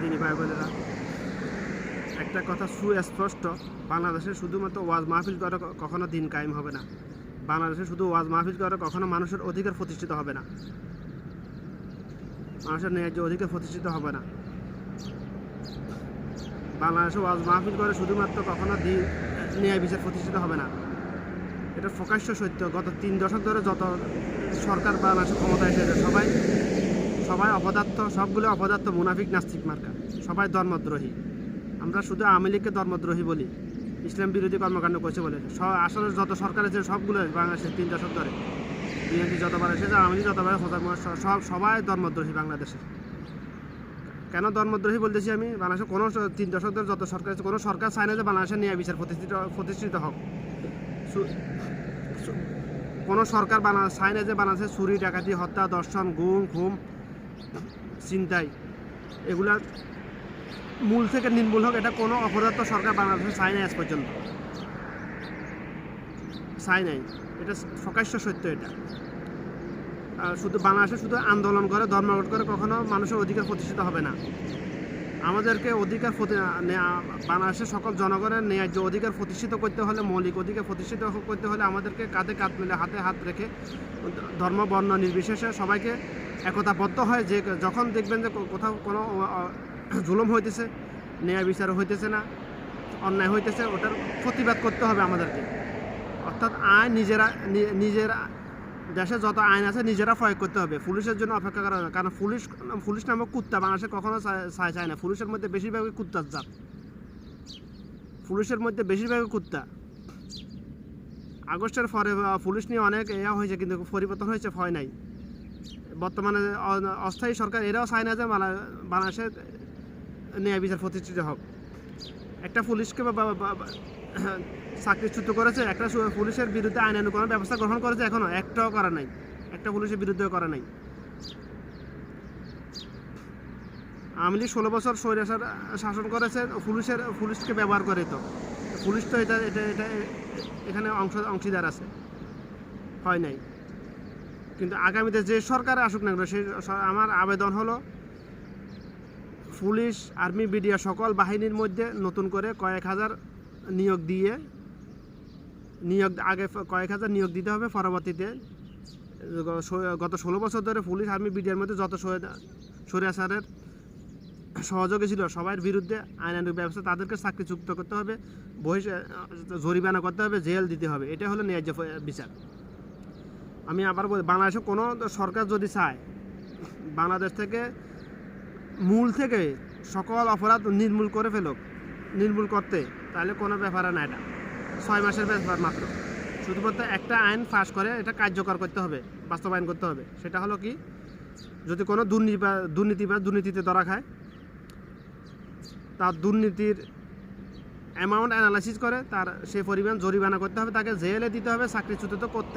দিনী ভাই বোনেরা। একটা কথা সুস্পষ্ট, বাংলাদেশে শুধুমাত্র ওয়াজ মাহফিল করে কখনো দিন কায়েম হবে না। বাংলাদেশে শুধু ওয়াজ মাহফিল করে কখনো মানুষের অধিকার প্রতিষ্ঠিত হবে না। মানুষের ন্যায্য অধিকার প্রতিষ্ঠিত হবে না। বাংলাদেশে ওয়াজ মাহফিল করে শুধুমাত্র কখনো দিন, ন্যায় বিচার প্রতিষ্ঠিত হবে না। এটা প্রকাশ্য সত্য। গত তিন দশক ধরে যত সরকার বাংলাদেশে ক্ষমতায় এসেছে, সবাই সবাই অপদার্থ, সবগুলো অপদার্থ মুনাফিক নাস্তিক মার্কা। সবাই ধর্মদ্রোহী। আমরা শুধু আওয়ামী লীগকে ধর্মদ্রোহী বলি। ইসলাম বিরোধী কর্মকাণ্ড করছে বলে। আসলে যত সরকার আছে, সবগুলো বাংলাদেশের তিন দশক ধরে। বিএনপি যতবার এসেছে, আওয়ামী লীগ যতবার সব সবাই ধর্মদ্রোহী বাংলাদেশে। কেন ধর্মদ্রোহী বলতেছি আমি? বাংলাদেশে কোনো তিন দশক ধরে যত সরকার আছে, কোনো সরকার চায় না যে বাংলাদেশের ন্যায় বিচার প্রতিষ্ঠিত প্রতিষ্ঠিত হোক। কোনো সরকার বানা চায় না যে বাংলাদেশে চুরি, ডাকাতি, হত্যা, দর্শন, গুম, খুম চিন্তাই। এগুলা মূল থেকে নির্মূল হোক, এটা কোনো অপদার্থ সরকার বাংলাদেশে চায় না আজ পর্যন্ত। চায় নাই। এটা প্রকাশ্য সত্য এটা। শুধু বাংলাদেশে শুধু আন্দোলন করে, ধর্মঘট করে কখনো মানুষের অধিকার প্রতিষ্ঠিত হবে না। আমাদেরকে অধিকার বাংলাদেশের সকল জনগণের ন্যায্য অধিকার প্রতিষ্ঠিত করতে হলে, মৌলিক অধিকার প্রতিষ্ঠিত করতে হলে আমাদেরকে কাঁধে কাঁধ মিলে হাতে হাত রেখে ধর্ম, বর্ণ নির্বিশেষে সবাইকে একতাবদ্ধ হয় যে যখন দেখবেন যে কোথাও কোনো জুলুম হইতেছে, ন্যায় বিচার হইতেছে না, অন্যায় হইতেছে, ওটার প্রতিবাদ করতে হবে আমাদেরকে। অর্থাৎ আইন নিজেরা নিজেরা, দেশে যত আইন আছে নিজেরা প্রয়োগ করতে হবে। পুলিশের জন্য অপেক্ষা করা না। কারণ পুলিশ পুলিশ নামক কুত্তা বাংলাদেশে কখনো চায় চায় না। পুলিশের মধ্যে বেশিরভাগই কুত্তার জাত। পুলিশের মধ্যে বেশিরভাগই কুত্তা। আগস্টের পরে পুলিশ নিয়ে অনেক ইয়া হয়েছে, কিন্তু পরিবর্তন হয়েছে, ভয় নাই। বর্তমানে অস্থায়ী সরকার, এরাও চায় না যে বাংলা- বাংলাদেশে ন্যায় বিচার প্রতিষ্ঠিত হোক। একটা পুলিশকে চাকরিচ্যুত করেছে, একটা পুলিশের বিরুদ্ধে আইনানুগ কোনো ব্যবস্থা গ্রহণ করেছে এখনও, একটাও করা নাই। একটা পুলিশের বিরুদ্ধেও করা নাই। আওয়ামী লীগ ষোলো বছর স্বৈরাচার শাসন করেছে, পুলিশের, পুলিশকে ব্যবহার করে তো। পুলিশ তো এটা এটা এটা এখানে অংশ, অংশীদার আছে। হয় নাই। কিন্তু আগামীতে যে সরকার আসুক না কেন, সেই আমার আবেদন হলো পুলিশ, আর্মি বিডিয়া সকল বাহিনীর মধ্যে নতুন করে কয়েক হাজার নিয়োগ দিয়ে, নিয়োগ আগে কয়েক হাজার নিয়োগ দিতে হবে পরবর্তীতে। গত ষোলো বছর ধরে পুলিশ, আর্মি বিডিয়ার মধ্যে যত সরিয়াসারের সহযোগী ছিল, সবার বিরুদ্ধে আইনানুগ ব্যবস্থা তাদেরকে চাকরিযুক্ত করতে হবে বহিষ জরিমানা করতে হবে, জেল দিতে হবে। এটা হলো ন্যায্য বিচার। আমি আবার বলি, বাংলাদেশে কোনো সরকার যদি চায়, বাংলাদেশ থেকে মূল থেকে সকল অপরাধ নির্মূল করে ফেলুক, নির্মূল করতে, তাহলে কোনো ব্যাপারে না এটা। ছয় মাসের ব্যাপার মাত্র। শুধুমাত্র একটা আইন পাশ করে এটা কার্যকর করতে হবে, বাস্তবায়ন করতে হবে। সেটা হলো কি, যদি কোনো দুর্নীতি বা দুর্নীতি বা দুর্নীতিতে ধরা খায়, তার দুর্নীতির অ্যামাউন্ট অ্যানালাইসিস করে, তার সে পরিমাণ জরিমানা করতে হবে, তাকে জেলে দিতে হবে, চাকরিচ্যুত তো করতেই